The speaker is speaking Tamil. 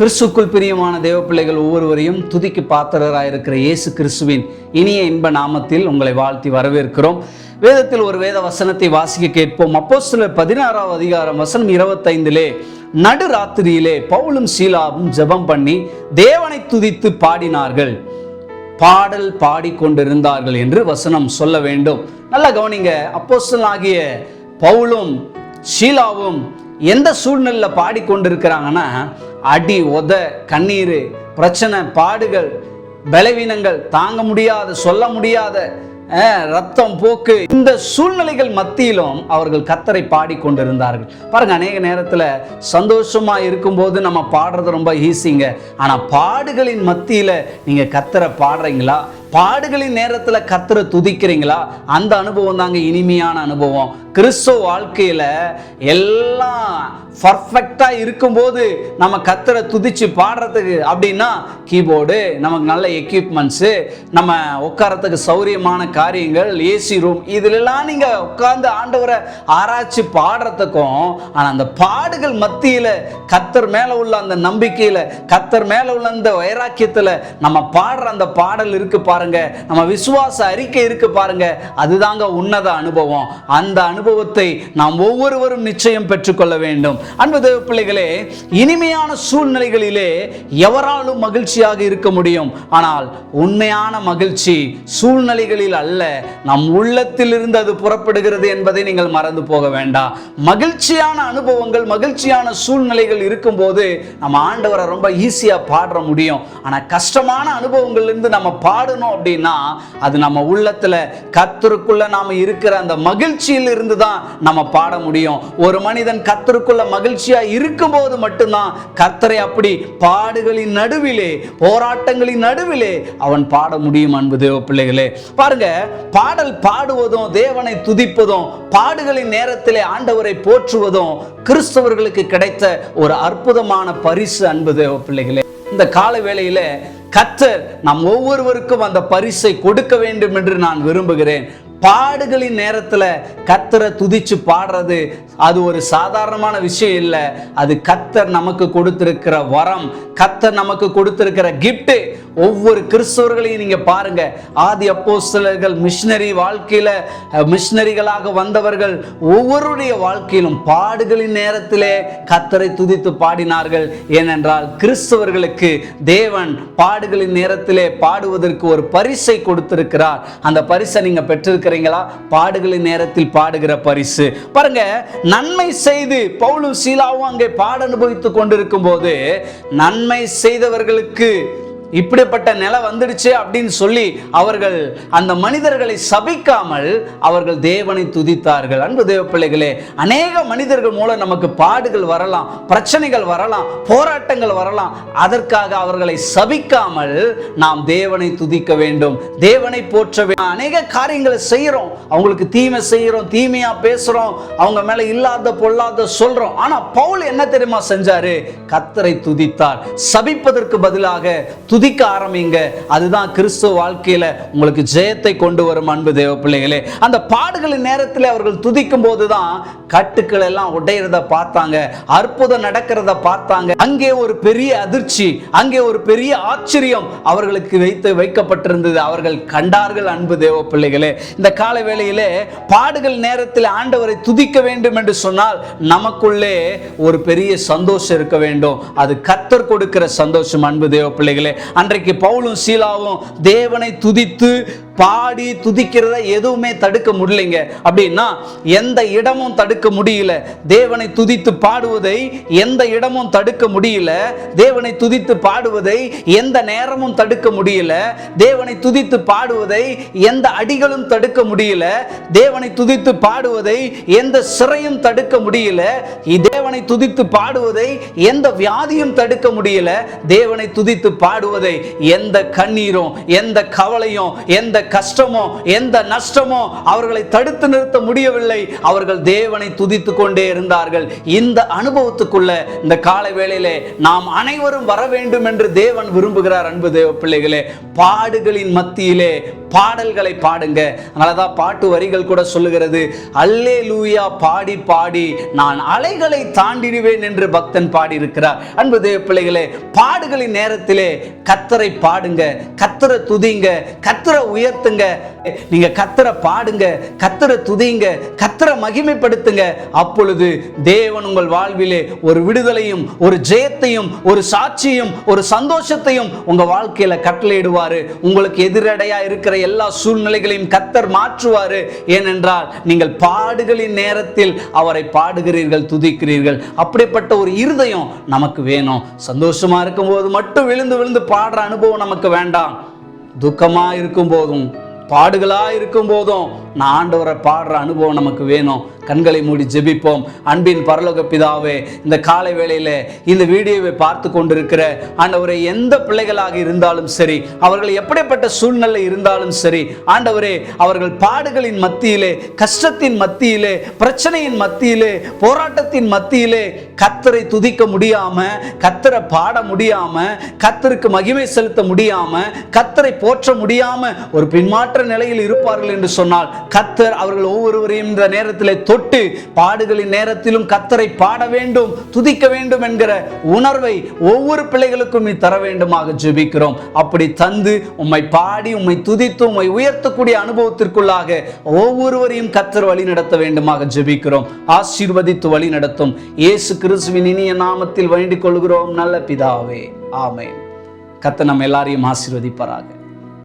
கிறிஸ்துக்குள் பிரியமான தேவ பிள்ளைகள் ஒவ்வொருவரையும் துதிக்கு பாத்திரராயிருக்கிற இயேசு கிறிஸ்துவின் இனிய இன்ப நாமத்தில் உங்களை வாழ்த்தி வரவேற்கிறோம். வேதத்தில் ஒரு வேத வசனத்தை வாசிக்க கேட்போம். அப்போ சில பதினாறாவது அதிகாரம் வசனம் இருபத்தைந்திலே நடு ராத்திரியிலே பவுலும் சீலாவும் ஜெபம் பண்ணி தேவனை துதித்து பாடினார்கள். பாடல் பாடிக்கொண்டிருந்தார்கள் என்று வசனம் சொல்ல வேண்டும். நல்லா கவனிங்க அப்போஸ்தலனாகிய பவுலும் ஷீலாவும் எந்த சூழ்நிலையில் பாடிக்கொண்டிருக்கிறாங்கன்னா அடி உத கண்ணீர் பிரச்சனை பாடுகள் பலவீனங்கள் தாங்க முடியாத சொல்ல முடியாத ரத்தம் போக்கு இந்த சூழ்நிலைகள் மத்தியிலும் அவர்கள் கத்தரை பாடிக்கொண்டிருந்தார்கள். பாருங்க அநேக நேரத்தில் சந்தோஷமா இருக்கும்போது நம்ம பாடுறது ரொம்ப ஈஸிங்க ஆனால் பாடுகளின் மத்தியில் நீங்கள் கத்தரை பாடுறீங்களா? பாடுகளின் நேரத்தில் கத்தரை துதிக்கிறீங்களா? அந்த அனுபவம் தாங்க இனிமையான அனுபவம். கிறிஸ்துவ வாழ்க்கையில் எல்லாம் பர்ஃபெக்டாக இருக்கும்போது நம்ம கத்தரை துதிச்சு பாடுறதுக்கு அப்படின்னா கீபோர்டு நமக்கு நல்ல எக்யூப்மெண்ட்ஸு நம்ம உட்காரத்துக்கு சௌரியமான காரியங்கள் ஏசி ரூம் இதுலெல்லாம் நீங்கள் உட்காந்து ஆண்டவரை ஆராய்ச்சி பாடுறதுக்கும் ஆனால் அந்த பாடுகள் மத்தியில் கத்தர் மேலே உள்ள அந்த நம்பிக்கையில் கத்தர் மேலே உள்ள அந்த வைராக்கியத்தில் நம்ம பாடுற அந்த பாடல் இருக்கு பாருங்க. நம்ம விசுவாச அறிக்கை இருக்கு பாருங்க. அதுதாங்க உன்னத அனுபவம். அந்த அனுபவத்தை நாம் ஒவ்வொருவரும் நிச்சயம் பெற்றுக்கொள்ள வேண்டும். அன்பு தேவ பிள்ளைகளே இனிமையான சூழ்நிலைகளிலே எவராலும் மகிழ்ச்சியாக இருக்க முடியும். ஆனால் உண்மையான மகிழ்ச்சி சூழ்நிலைகளில் அல்ல. நம் உள்ளத்தில் இருந்து அது புறப்படுகிறது என்பதை நீங்கள் மறந்து போக வேண்டாம். மகிழ்ச்சியான அனுபவங்கள் மகிழ்ச்சியான சூழ்நிலைகள் இருக்கும்போது நம்ம ஆண்டவரை ரொம்ப ஈஸியா பாடுற முடியும். ஆனால் கஷ்டமான அனுபவங்கள்லேருந்து நம்ம பாடணும் அப்படின்னா அது நம்ம உள்ளத்துல கத்தருக்குள்ள நாம இருக்கிற அந்த மகிழ்ச்சியில் இருந்து தான் நம்ம பாட முடியும். ஒரு மனிதன் கத்தருக்குள்ள மகிழ்ச்சியா இருக்கும்போது மட்டும்தான் கர்த்தரை அப்படி பாடுகளின் நடுவிலே போராட்டங்களின் நடுவிலே அவன் பாட முடியும் அன்பு தேவ பிள்ளைகளே. பாருங்க பாடல் பாடுவதும் தேவனை துதிப்பதும் பாடுகளின் நேரத்திலே ஆண்டவரை போற்றுவதும் கிறிஸ்தவர்களுக்கு கிடைத்த ஒரு அற்புதமான பரிசு அன்பு தேவ பிள்ளைகளே. இந்த கால வேளையில கத்தர் நம் ஒவ்வொருவருக்கும் அந்த பரிசை கொடுக்க வேண்டும் என்று நான் விரும்புகிறேன். பாடுகளின் நேரத்தில் கத்தரை துதிச்சு பாடுறது அது ஒரு சாதாரணமான விஷயம் இல்லை. அது கத்தர் நமக்கு கொடுத்திருக்கிற வரம் கத்தர் நமக்கு கொடுத்திருக்கிற கிஃப்ட்டு ஒவ்வொரு கிறிஸ்தவர்களையும் நீங்கள் பாருங்க. ஆதி அப்போஸ்தலர்கள் மிஷினரி வாழ்க்கையில் மிஷினரிகளாக வந்தவர்கள் ஒவ்வொருடைய வாழ்க்கையிலும் பாடுகளின் நேரத்திலே கத்தரை துதித்து பாடினார்கள். ஏனென்றால் கிறிஸ்தவர்களுக்கு தேவன் பாடுகளின் நேரத்திலே பாடுவதற்கு ஒரு பரிசை கொடுத்திருக்கிறார். அந்த பரிசை நீங்கள் பெற்றிருக்கிறீங்களா? பாடுகளின் நேரத்தில் பாடுகிற பரிசு. பாருங்க நன்மை செய்து பவுலும் சீலாவும் அங்கே பாட அனுபவித்துக் கொண்டிருக்கும் போது நன்மை செய்தவர்களுக்கு இப்படிப்பட்ட நிலை வந்துடுச்சு அப்படின்னு சொல்லி அவர்கள் அந்த மனிதர்களை சபிக்காமல் அவர்கள் தேவனை துதித்தார்கள். அன்பு தேவ பிள்ளைகளே அநேக மனிதர்கள் மூலம் நமக்கு பாடுகள் வரலாம் பிரச்சனைகள் வரலாம் போராட்டங்கள் வரலாம். அதற்காக அவர்களை சபிக்காமல் நாம் தேவனை துதிக்க வேண்டும். தேவனை போற்ற வேண்டும் அநேக காரியங்களை செய்கிறோம். அவங்களுக்கு தீமை செய்கிறோம் தீமையா பேசுறோம் அவங்க மேல இல்லாத பொல்லாத சொல்றோம். ஆனா பவுல் என்ன தெரியுமா செஞ்சாரு? கத்தரை துதித்தார். சபிப்பதற்கு பதிலாக துதிக்க ஆரம்பிங்க. அதுதான் கிறிஸ்துவ வாழ்க்கையில உங்களுக்கு ஜெயத்தை கொண்டு வரும் அன்பு தேவ பிள்ளைகளே. அந்த பாடுகளின் நேரத்தில் அவர்கள் துதிக்கும் போதுதான் கட்டுக்கள் எல்லாம் உடையிறத பார்த்தாங்க. அற்புதம் நடக்கிறத பார்த்தாங்க. அங்கே ஒரு பெரிய அதிர்ச்சி அங்கே ஒரு பெரிய ஆச்சரியம் அவர்களுக்கு வைத்து வைக்கப்பட்டிருந்தது. அவர்கள் கண்டார்கள் அன்பு தேவ பிள்ளைகளே. இந்த கால வேளையிலே பாடுகள் நேரத்தில் ஆண்டவரை துதிக்க வேண்டும் என்று சொன்னால் நமக்குள்ளே ஒரு பெரிய சந்தோஷம் இருக்க வேண்டும். அது கத்தர் கொடுக்கிற சந்தோஷம் அன்பு தேவ பிள்ளைகளே. அன்றைக்கு பவுலும் சீலாவும் தேவனை துதித்து பாடி துதிக்கிறத எதுவுமே தடுக்க முடியலைங்க. அப்படின்னா எந்த இடமும் தடுக்க முடியல. தேவனை துதித்து பாடுவதை எந்த இடமும் தடுக்க முடியல. தேவனை துதித்து பாடுவதை எந்த நேரமும் தடுக்க முடியல. தேவனை துதித்து பாடுவதை எந்த அடிகளும் தடுக்க முடியல. தேவனை துதித்து பாடுவதை எந்த சிறையும் தடுக்க முடியல. தேவனை துதித்து பாடுவதை எந்த வியாதியும் தடுக்க முடியல. தேவனை துதித்து பாடுவதை எந்த கண்ணீரும் எந்த கவலையும் எந்த கஷ்டமோ எந்த நஷ்டமோ அவர்களை தடுத்து நிறுத்த முடியவில்லை. அவர்கள் தேவனை துதித்து கொண்டே இருந்தார்கள். இந்த அனுபவத்துக்குள்ள இந்த காலை வேளையிலே நாம் அனைவரும் வர வேண்டும் என்று தேவன் விரும்புகிறார் அன்பு தேவ பிள்ளைகளே. பாடுகளின் மத்தியிலே பாடல்களை பாடுங்க. அதனாலதான் பாட்டு வரிகள் கூட சொல்லுகிறது. அல்லே லூயா பாடி பாடி. நான் அலைகளை தாண்டிடுவேன் என்று பக்தன் பாடி இருக்கிறார் அன்பு தேவ பிள்ளைகளே பாடுகளின் நேரத்திலே கத்தரை பாடுங்க. கத்தரை துதிங்க. கத்தரை உயர்த்துங்க. நீங்க கத்தரை பாடுங்க கத்தரை துதிங்க கத்தரை மகிமைப்படுத்துங்க. அப்பொழுது தேவன் உங்கள் வாழ்விலே ஒரு விடுதலையும் ஒரு ஜெயத்தையும் ஒரு சாட்சியும் ஒரு சந்தோஷத்தையும் உங்க வாழ்க்கையில கட்டளையிடுவாரு. உங்களுக்கு எதிரடையா இருக்கிற எல்லா சூழ்நிலைகளையும் கத்தர் மாற்றுவாரு. ஏனென்றால் நீங்கள் பாடுகளின் நேரத்தில் அவரை பாடுகிறீர்கள் துதிக்கிறீர்கள். அப்படிப்பட்ட ஒரு இருதயம் நமக்கு வேணும். சந்தோஷமா இருக்கும்போது மட்டும் விழுந்து விழுந்து பாடுற அனுபவம் நமக்கு வேண்டாம். துக்கமா இருக்கும் போதும் பாடுகளா இருக்கும் போதும் நான் ஆண்டவரை பாடுற அனுபவம் நமக்கு வேணும். கண்களை மூடி ஜெபிப்போம். அன்பின் பரலோக பிதாவே இந்த காலை வேளையில இந்த வீடியோவை பார்த்து கொண்டிருக்கிற ஆண்டவரை எந்த பிள்ளைகளாக இருந்தாலும் சரி அவர்கள் எப்படிப்பட்ட சூழ்நிலை இருந்தாலும் சரி ஆண்டவரே அவர்கள் பாடுகளின் மத்தியிலே கஷ்டத்தின் மத்தியிலே பிரச்சனையின் மத்தியிலே போராட்டத்தின் மத்தியிலே கத்தரை துதிக்க முடியாம கத்தரை பாட முடியாம கத்தருக்கு மகிமை செலுத்த முடியாம கத்தரை போற்ற முடியாம ஒரு பின்மாற்ற நிலையில் இருப்பார்கள் என்று சொன்னால் கத்தர் அவர்கள் ஒவ்வொருவரையும் இந்த நேரத்திலே தொட்டு பாடுகளின் நேரத்திலும் கத்தரை பாட வேண்டும் துதிக்க வேண்டும் என்கிற உணர்வை ஒவ்வொரு பிள்ளைகளுக்கும் நீ தர வேண்டுமாக ஜெபிக்கிறோம். அப்படி தந்து உம்மை பாடி உம்மை துதித்து உம்மை உயர்த்தக்கூடிய அனுபவத்திற்குள்ளாக ஒவ்வொருவரையும் கத்தர் வழி நடத்த வேண்டுமாக ஜெபிக்கிறோம். ஆசீர்வதித்து வழி நடத்தும். இயேசு கிறிஸ்துவின் இனிய நாமத்தில் வேண்டிக் கொள்கிறோம். நல்ல பிதாவே ஆமென். கத்த நம்ம எல்லாரையும் ஆசீர்வதிப்பாராக.